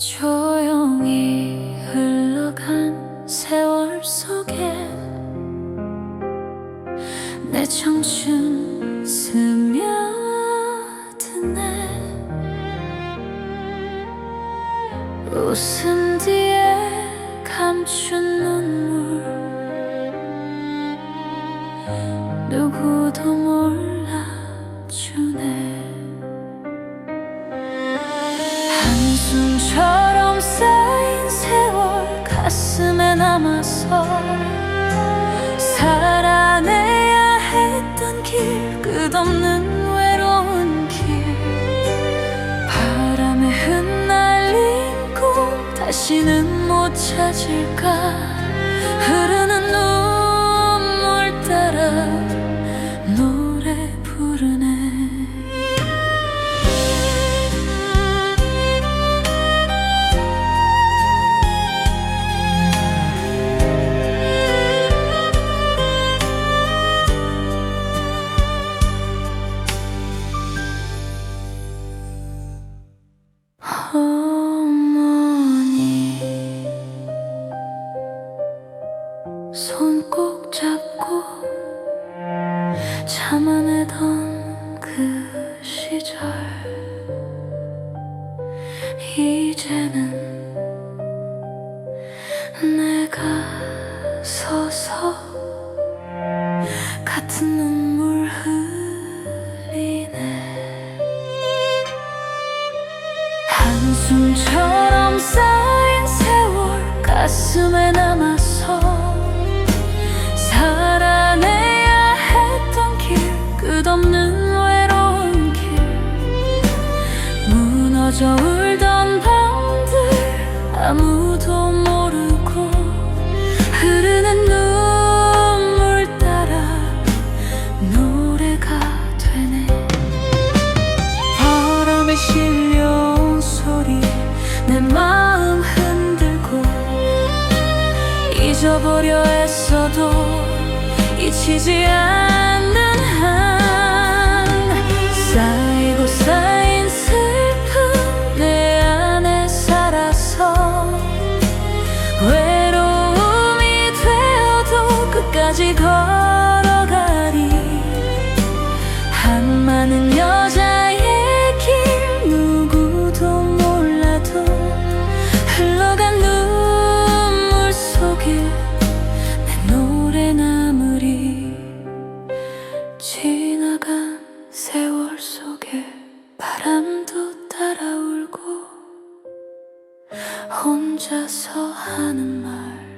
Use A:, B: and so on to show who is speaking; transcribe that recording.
A: 조용히 흘러간 세월 속에 내 청춘 스며드네. 웃음 뒤에 감춘 눈물. 누구도 몰라주네 남아서 살아내야 했던 길 끝없는 외로운 길. 바람에 흩날린 꿈 다시는 못 찾을까? 흐르는 눈물 따라 이제는 내가 서서 같은 눈물 흘리네. 한숨처럼 쌓인 세월 가슴에 남아서 살아내야 했던 길 끝없는 외로운 길 무너져 잊어보려 애써도 잊히지 않는 한 쌓이고 쌓인 슬픔 내 안에 살아서 외로움이 되어도 끝까지 걸 지나간 세월 속에 바람도 따라 울고 혼자서 하는 말